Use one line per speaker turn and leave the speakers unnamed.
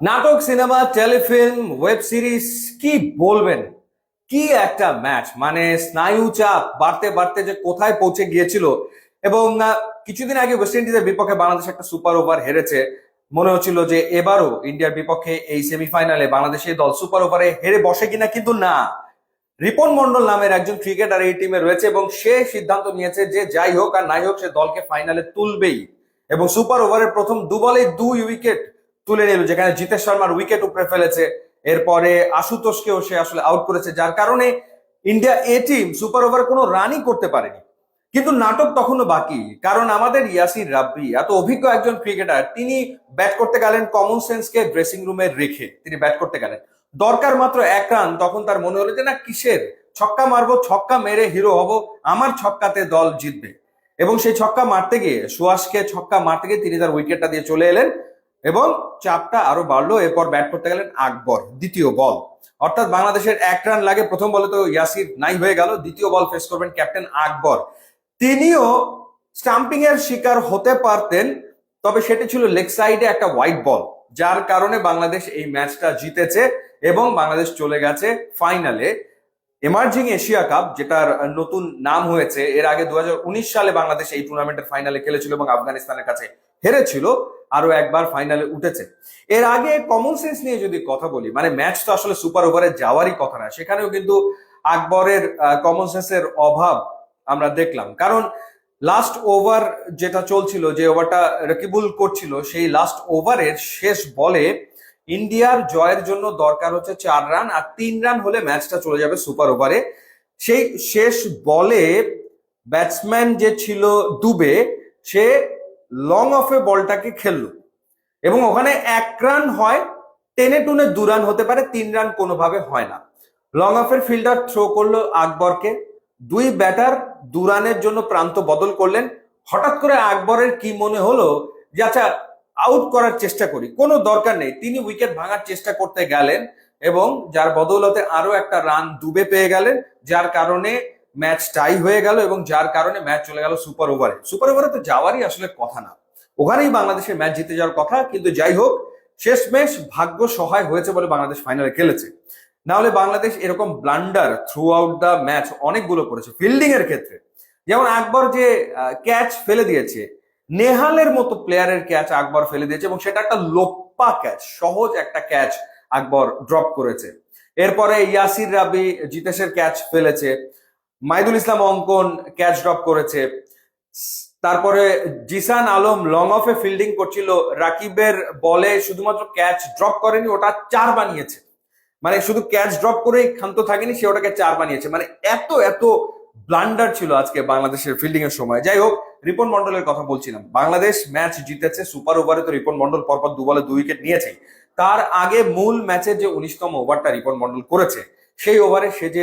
নাটক, cinema, Telefilm, web series, কি বলবেন? কি একটা ম্যাচ মানে স্নায়ু চাপ বাড়তে বাড়তে যে কোথায় পৌঁছে গিয়েছিল এবং কিছুদিন আগে ওয়েস্ট ইন্ডিজের বিপক্ষে বাংলাদেশ একটা সুপার ওভার হেরেছে। মনে হচ্ছিল যে এবারও ইন্ডিয়ার বিপক্ষে এই সেমিফাইনালে বাংলাদেশের দল সুপার ওভারে হেরে বসে কিনা, কিন্তু না। রিপন মন্ডল নামের একজন ক্রিকেটার এই টিমে রয়েছে এবং সে সিদ্ধান্ত নিয়েছে যে যাই হোক আর নাই হোক, সে দলকে ফাইনালে তুলবেই। এবং সুপার ওভারের প্রথম দু বলে দুই উইকেট তুলে নিল, যেখানে জিতেশ শর্মার উইকেট উপরে ফেলেছে। এরপরে আশুতোষকেও সে আসলে আউট করেছে, যার কারণে India A team super over কোনো রানই করতে পারেনি। কিন্তু নাটক তখনও বাকি, কারণ আমাদের ইয়াসির রাব্বি, এত অভিজ্ঞ একজন ক্রিকেটার তিনি ব্যাট করতে গেলেন কমন সেন্সকে ড্রেসিং রুমে রেখে, তিনি ব্যাট করতে গেলেন। দরকার মাত্র এক রান তখন তার মনে হলো যে, না, কিসের? ছক্কা মারবো, ছক্কা মেরে হিরো হব, আমার ছক্কাতে দল জিতবে। এবং সেই ছক্কা মারতে গিয়ে সুয়াসকে ছক্কা মারতে গিয়ে তিনি তার উইকেটটা দিয়ে চলে এলেন। এবং চাপটা আরও বাড়লো, এরপর ব্যাট করতে গেলেন আকবর, দ্বিতীয় বল অর্থাৎ বাংলাদেশের এক রান লাগে, প্রথম বলে তো ইয়াসির নাই হয়ে গেল, দ্বিতীয় বল ফেস করবেন ক্যাপ্টেন আকবর। তিনিও স্টাম্পিং এর শিকার হতে পারতেন, তবে সেটি ছিল লেগ সাইডে একটা হোয়াইট বল যার কারণে বাংলাদেশ এই ম্যাচটা জিতেছে এবং বাংলাদেশ চলে গেছে ফাইনালে এমার্জিং এশিয়া কাপ যেটার নতুন নাম হয়েছে, এর আগে দু হাজার উনিশ সালে বাংলাদেশ এই টুর্নামেন্টের ফাইনালে খেলেছিল এবং আফগানিস্তানের কাছে হেরেছিল। আরও একবার ফাইনালে উঠেছে। এর আগে কমন সেন্স নিয়ে যদি কথা বলি মানে ম্যাচ তো আসলে সুপার ওভারে যাওয়ারই কথা না, সেখানেও কিন্তু আকবরের কমন সেন্সের অভাব আমরা দেখলাম। কারণ লাস্ট ওভার যেটা চলছিল, যে ওভারটা রকিবুল করছিল, সেই লাস্ট ওভারের শেষ বলে ইন্ডিয়ার জয়ের জন্য দরকার হচ্ছে চার রান, আর তিন রান হলে ম্যাচটা চলে যাবে সুপার ওভারে সেই শেষ বলে ব্যাটসম্যান যে ছিল ডুবে সে লং অফে বলটাকে খেললো। এবং ওখানে এক রান হয়, টেনে টুনে দু রান হতে পারে, তিন রান কোনোভাবে হয় না। লং অফের ফিল্ডার থ্রো করল আকবরকে। দুই ব্যাটার দু রানের জন্য প্রান্ত বদল করলেন। হঠাৎ করে আকবরের কি মনে হলো যে আচ্ছা আউট করার চেষ্টা করি। কোনো দরকার নেই। তিনি উইকেট ভাঙার চেষ্টা করতে গেলেন এবং যার বদৌলতে আরও একটা রান ডুবে পেয়ে গেলেন, যার কারণে ম্যাচ টাই হয়ে গেল এবং যার কারণে ম্যাচ চলে গেল সুপার ওভারে সুপার ওভারে তো যাওয়ারই আসলে কথা না। ওখানেই বাংলাদেশের ম্যাচ জিতে যাওয়ার কথা, কিন্তু যাই হোক, শেষ ম্যাচ ভাগ্য সহায় হয়েছে বলে বাংলাদেশ ফাইনালে খেলেছে। না হলে বাংলাদেশ এরকম blunder throughout the match অনেকগুলো করেছে ফিল্ডিং এর ক্ষেত্রে। যেমন আকবর যে ক্যাচ ফেলে দিয়েছে, নেহালের মতো প্লেয়ারের ক্যাচ আকবর ফেলে দিয়েছে এবং সেটা একটা লোপ্পা ক্যাচ সহজ একটা ক্যাচ আকবর ড্রপ করেছে। এরপরে ইয়াসির রাবি জিতেশের ক্যাচ ফেলেছে। মাইদুল ইসলাম অঙ্কন ক্যাচ ড্রপ করেছে। তারপরে জিসান আলম লং অফে ফিল্ডিং করছিল। রাকিবের বলে শুধুমাত্র ক্যাচ ড্রপ করেনি, ওটা চার বানিয়েছে। মানে শুধু ক্যাচ ড্রপ করেই ক্ষান্ত থাকেনি, সে ওটাকে চার বানিয়েছে। মানে এত এত ব্লান্ডার ছিল আজকে বাংলাদেশের ফিল্ডিং এর সময়। যাই হোক, রিপন মন্ডলের কথা বলছিলাম। বাংলাদেশ ম্যাচ জিতেছে সুপার ওভারে তো রিপন মন্ডল পরপর দু বলে দুই উইকেট নিয়েছে তার আগে মূল ম্যাচের যে উনিশতম ওভারটা রিপন মন্ডল করেছে, সেই ওভারে সে যে